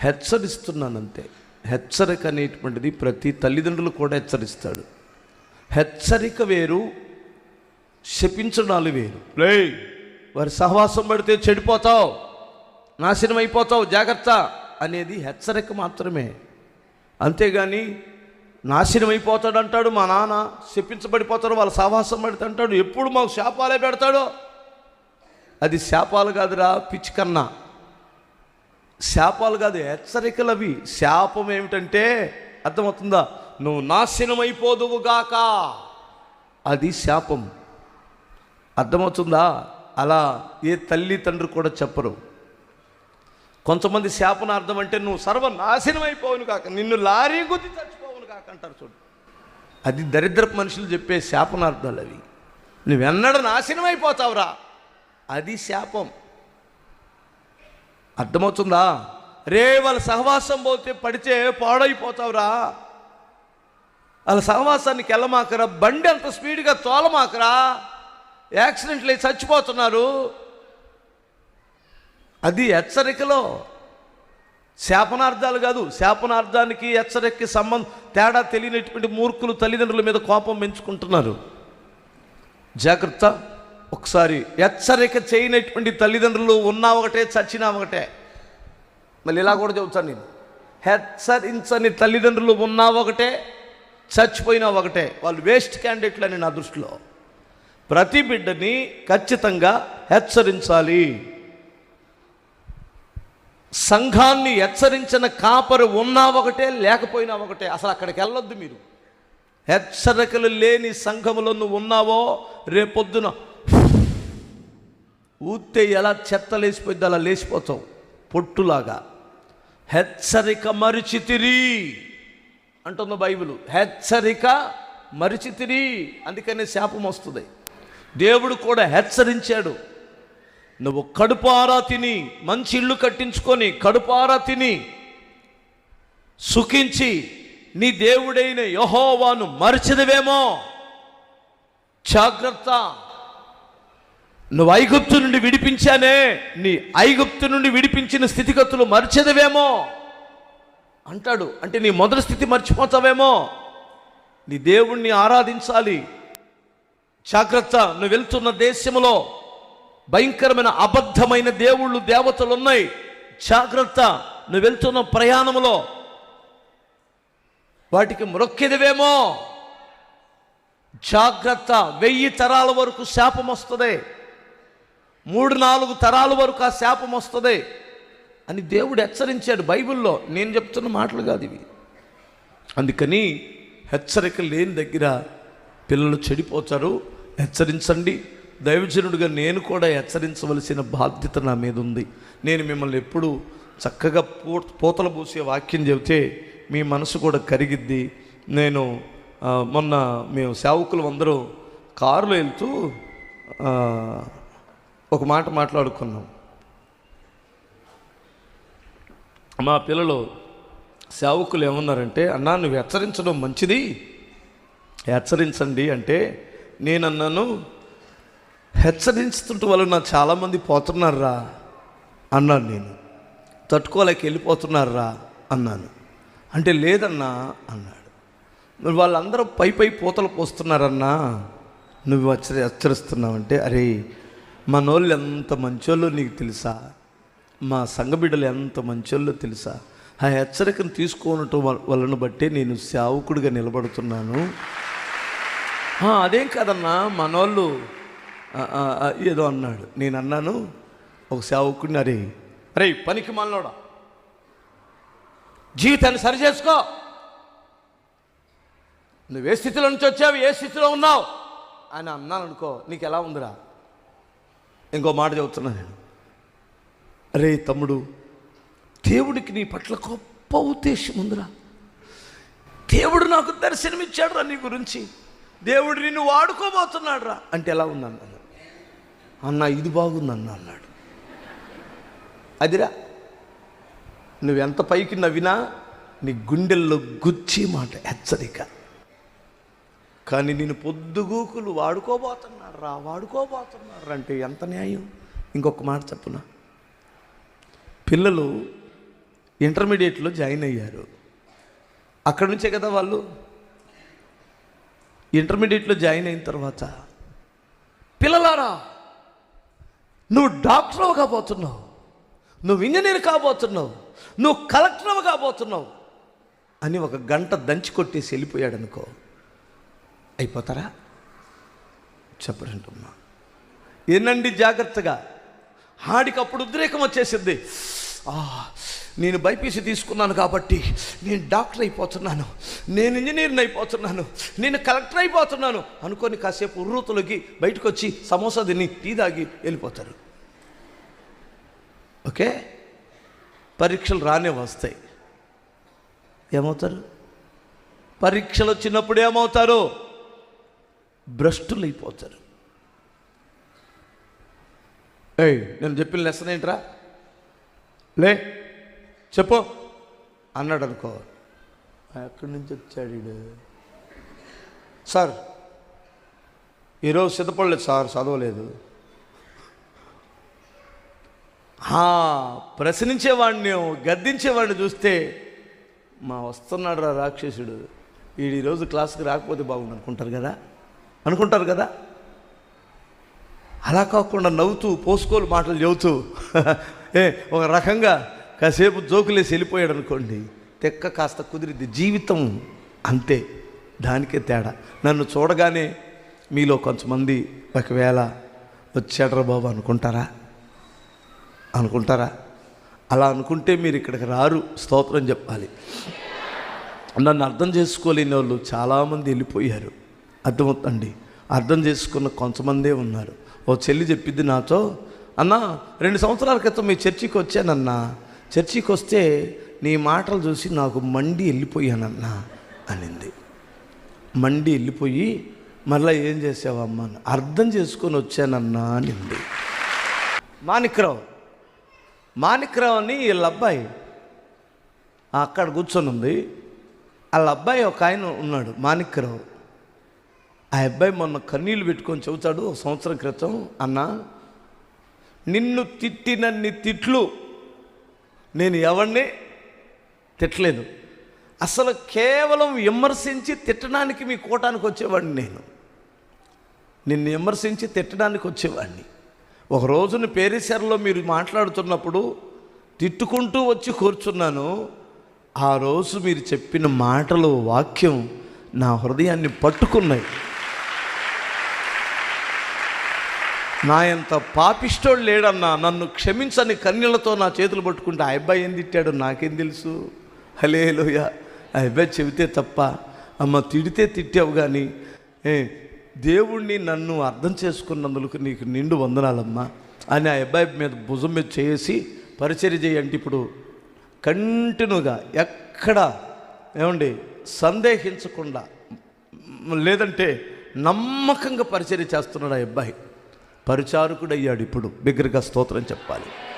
హెచ్చరిస్తున్నానంతే. హెచ్చరిక అనేటువంటిది ప్రతి తల్లిదండ్రులు కూడా హెచ్చరిస్తాడు. హెచ్చరిక వేరు శపించడాలు వేరు. రే వారి సహవాసం పడితే చెడిపోతావు నాశనం అయిపోతావు జాగ్రత్త అనేది హెచ్చరిక మాత్రమే. అంతేగాని నాశనం అయిపోతాడు అంటాడు మా నాన్న శపించబడిపోతాడు వాళ్ళ సహవాసం పడితే అంటాడు ఎప్పుడు మాకు శాపాలే పెడతాడు? అది శాపాలు కాదురా పిచ్చికన్నా శాపాలు కాదు హెచ్చరికలు అవి శాపం ఏమిటంటే అర్థమవుతుందా? నువ్వు నాశనం గాక అది శాపం. అర్థమవుతుందా? అలా ఏ తల్లి తండ్రి కూడా చెప్పరు. కొంతమంది శాపనార్థం అంటే నువ్వు సర్వనాశనం అయిపోవును కాక నిన్ను లారీ గుద్ది చచ్చిపోవును కాక అంటారు చూడు. అది దరిద్రపు మనుషులు చెప్పే శాపనార్థాలు అవి నువ్వెన్నడ నాశనం అయిపోతావురా అది శాపం. అర్థమవుతుందా? రే వాళ్ళ సహవాసం పోతే పడితే పాడైపోతావురా. వాళ్ళ సహవాసానికి వెళ్ళమాకరా బండి అంత స్పీడ్గా తోలమాకరా. యాక్సిడెంట్లు అయి చచ్చిపోతున్నారు. అది హెచ్చరికలో. శాపనార్థాలు కాదు శాపనార్థానికి హెచ్చరికకి సంబంధం తేడా తెలియనటువంటి మూర్ఖులు తల్లిదండ్రుల మీద కోపం పెంచుకుంటున్నారు. జాగ్రత్త. ఒకసారి హెచ్చరిక చేయనటువంటి తల్లిదండ్రులు ఉన్నా ఒకటే చచ్చినా ఒకటే. మళ్ళీ ఇలా కూడా చెబుతాను నేను. హెచ్చరించని తల్లిదండ్రులు ఉన్నా ఒకటే చచ్చిపోయినా ఒకటే. వాళ్ళు వేస్ట్ క్యాండిడేట్లు అని నా దృష్టిలో. ప్రతి బిడ్డని ఖచ్చితంగా హెచ్చరించాలి. సంఘాన్ని హెచ్చరించిన కాపరు ఉన్నా ఒకటే లేకపోయినా ఒకటే. అసలు అక్కడికి వెళ్ళొద్దు మీరు. హెచ్చరికలు లేని సంఘములో నువ్వు ఉన్నావో రేపొద్దున ఊతే ఎలా చెత్త లేచిపోయింది అలా లేచిపోతావు? పొట్టులాగా. హెచ్చరిక మరిచితిరి అంటుంది బైబిల్. హెచ్చరిక మరిచితిరి అందుకనే శాపం వస్తుంది. దేవుడు కూడా హెచ్చరించాడు. నువ్వు కడుపారా తిని మంచి ఇల్లు కట్టించుకొని కడుపారా తిని సుఖించి నీ దేవుడైన యహోవాను మరచదవేమో జాగ్రత్త. నువ్వు ఐగుప్తు నుండి విడిపించానే నీ ఐగుప్తు నుండి విడిపించిన స్థితిగతులు మర్చదవేమో? అంటాడు. అంటే నీ మొదటి స్థితి మర్చిపోతావేమో? నీ దేవుణ్ణి ఆరాధించాలి. జాగ్రత్త నువ్వు వెళ్తున్న దేశంలో భయంకరమైన అబద్ధమైన దేవుళ్ళు దేవతలు ఉన్నాయి జాగ్రత్త నువ్వు వెళ్తున్న ప్రయాణంలో వాటికి మ్రొక్కెదవేమో? జాగ్రత్త వెయ్యి తరాల వరకు శాపం వస్తుంది మూడు నాలుగు తరాల వరకు ఆ శాపం వస్తుంది అని దేవుడు హెచ్చరించాడు బైబిల్లో. నేను చెప్తున్న మాటలు కాదు ఇవి. అందుకని హెచ్చరిక లేని దగ్గర పిల్లలు చెడిపోతారు. హెచ్చరించండి. దైవజనుడిగా నేను కూడా హెచ్చరించవలసిన బాధ్యత నా మీద ఉంది. నేను మిమ్మల్ని ఎప్పుడు చక్కగా పూ పూతలు పూసే వాక్యం చెబితే మీ మనసు కూడా కరిగిద్ది. నేను మొన్న మేము సేవకులు అందరూ కారులో వెళ్తూ ఒక మాట మాట్లాడుకున్నాం. మా పిల్లలు సేవకులు ఏమన్నారంటే అన్నా నువ్వు హెచ్చరించడం మంచిది. హెచ్చరించండి. అంటే నేను అన్నాను హెచ్చరించుతుంట వలన చాలామంది పోతున్నారా అన్నాను నేను. తట్టుకోలేక వెళ్ళిపోతున్నారా అన్నాను. అంటే లేదన్నా అన్నాడు. మరి వాళ్ళందరూ పై పై పూతలు పోస్తున్నారన్నా నువ్వు హెచ్చరి హెచ్చరిస్తున్నావంటే అరే మనోళ్ళు ఎంత మంచోళ్ళు నీకు తెలుసా? మా సంఘబిడ్డలు ఎంత మంచోళ్ళో తెలుసా? ఆ హెచ్చరికను తీసుకోనటం వలన బట్టి నేను సేవకుడిగా నిలబడుతున్నాను. అదేం కాదన్నా మనోళ్ళు ఏదో అన్నాడు. నేను అన్నాను ఒక సేవకుడిని అరే అరే పనికి మనలోడా. జీవితాన్ని సరి చేసుకో. నువ్వు ఏ స్థితిలో నుంచి వచ్చావు ఏ స్థితిలో ఉన్నావు? అని అన్నాను అనుకో నీకు ఎలా ఉందిరా? ఇంకో మాట చెబుతున్నా నేను. అరే తమ్ముడు దేవుడికి నీ పట్ల గొప్ప ఉద్దేశం ఉందిరా. దేవుడు నాకు దర్శనమిచ్చాడు రా నీ గురించి. దేవుడు నిన్ను వాడుకోబోతున్నాడు రా అంటే ఎలా ఉందన్నాను అన్న ఇది బాగుందన్న అన్నాడు. అదిరా నువ్వెంత పైకి నవ్వినా నీ గుండెల్లో గుచ్చి మాట హెచ్చరిక. కానీ నేను పొద్దుగూకులు వాడుకోబోతున్నాడు రా వాడుకోబోతున్నాడు అంటే ఎంత న్యాయం? ఇంకొక మాట చెప్పున. పిల్లలు ఇంటర్మీడియట్లో జాయిన్ అయ్యారు. అక్కడి నుంచే కదా వాళ్ళు? ఇంటర్మీడియట్లో జాయిన్ అయిన తర్వాత పిల్లలారా నువ్వు డాక్టర్ కాబోతున్నావు నువ్వు ఇంజనీర్ కాబోతున్నావు నువ్వు కలెక్టర్ కాబోతున్నావు అని ఒక గంట దంచి కొట్టేసి వెళ్ళిపోయాడు అనుకో అయిపోతారా? చెప్పరంటున్నా ఏనండి జాగ్రత్తగా. ఆడికి అప్పుడు ఉద్రేకం వచ్చేసింది. నేను బైపీసీ తీసుకున్నాను కాబట్టి నేను డాక్టర్ అయిపోతున్నాను. నేను ఇంజనీర్ని అయిపోతున్నాను. నేను కలెక్టర్ అయిపోతున్నాను. అనుకొని కాసేపు ఉర్రూతులకి బయటకు వచ్చి సమోసా తిని టీ తాగి వెళ్ళిపోతారు. ఓకే? పరీక్షలు రానే వస్తాయి. ఏమవుతారు? పరీక్షలు వచ్చినప్పుడు ఏమవుతారు? భ్రష్టులు అయిపోతారు ఏయ్ నేను చెప్పిన లెసన్ ఏంట్రా? లే చెప్పు. అన్నాడు అనుకో ఎక్కడి నుంచి వచ్చాడు? సార్ ఈరోజు సిద్ధపడలేదు సార్ చదవలేదు. ప్రశ్నించేవాడిని గద్దించేవాడిని చూస్తే మా వస్తున్నాడు రా రాక్షసుడు ఈరోజు క్లాస్కి రాకపోతే బాగుండు అనుకుంటారు కదా? అనుకుంటారు కదా? అలా కాకుండా నవ్వుతూ పోసుకోలు మాటలు చెబుతూ ఏ ఒక రకంగా కాసేపు జోకులేసి వెళ్ళిపోయాడు అనుకోండి తెక్క కాస్త కుదిరిద్ది. జీవితం అంతే దానికే తేడా. నన్ను చూడగానే మీలో కొంతమంది ఒకవేళ వచ్చాడ్రా బాబు అనుకుంటారా? అనుకుంటారా? అలా అనుకుంటే మీరు ఇక్కడికి రారు స్తోత్రం చెప్పాలి. నన్ను అర్థం చేసుకోలేని వాళ్ళు చాలామంది వెళ్ళిపోయారు. అర్థమవుతండి అర్థం చేసుకున్న కొంతమందే ఉన్నారు. ఓ చెల్లి చెప్పింది నాతో అన్నా రెండు సంవత్సరాల క్రితం మీ చర్చికి వచ్చానన్నా. చర్చికి వస్తే నీ మాటలు చూసి నాకు మండి వెళ్ళిపోయానన్నా అనింది. మండి వెళ్ళిపోయి మళ్ళీ ఏం చేసావమ్మా? అని. అర్థం చేసుకొని వచ్చానన్నా అనింది. మాణిక్రావు మాణిక్రావు అని వీళ్ళ అబ్బాయి. అక్కడ కూర్చొని ఉంది వాళ్ళ అబ్బాయి ఒక ఆయన ఉన్నాడు మాణిక్రావు. ఆ అబ్బాయి మొన్న కన్నీళ్ళు పెట్టుకొని చెబుతాడు ఒక సంవత్సరం క్రితం అన్న నిన్ను తిట్టినన్ని తిట్లు నేను ఎవరిని తిట్టలేదు. అసలు కేవలం విమర్శించి తిట్టడానికి మీ కూటానికి వచ్చేవాడిని నేను. నిన్ను విమర్శించి తిట్టడానికి వచ్చేవాడిని. ఒక రోజున పేరేసర్లో మీరు మాట్లాడుతున్నప్పుడు తిట్టుకుంటూ వచ్చి కూర్చున్నాను. ఆ రోజు మీరు చెప్పిన మాటలు వాక్యం నా హృదయాన్ని పట్టుకున్నాయి. నా ఎంత పాపిష్టోడు లేడన్నా నన్ను క్షమించని కన్యలతో నా చేతులు పట్టుకుంటే ఆ అబ్బాయి ఏం తిట్టాడు నాకేం తెలుసు? హలే లోయ ఆ అబ్బాయి చెబితే తప్ప అమ్మ తిడితే తిట్టావు కానీ ఏ దేవుణ్ణి నన్ను అర్థం చేసుకున్నందుకు నీకు నిండు వందనాలమ్మా అని ఆ అబ్బాయి మీద భుజం మీద చేసి పరిచర్య చేయండి ఇప్పుడు. కంటిన్యూగా ఎక్కడ ఏమండి సందేహించకుండా లేదంటే నమ్మకంగా పరిచర్య చేస్తున్నాడు ఆ అబ్బాయి. పరిచారకుడయ్యాడు ఇప్పుడు. బిగ్గరగా స్తోత్రం చెప్పాలి.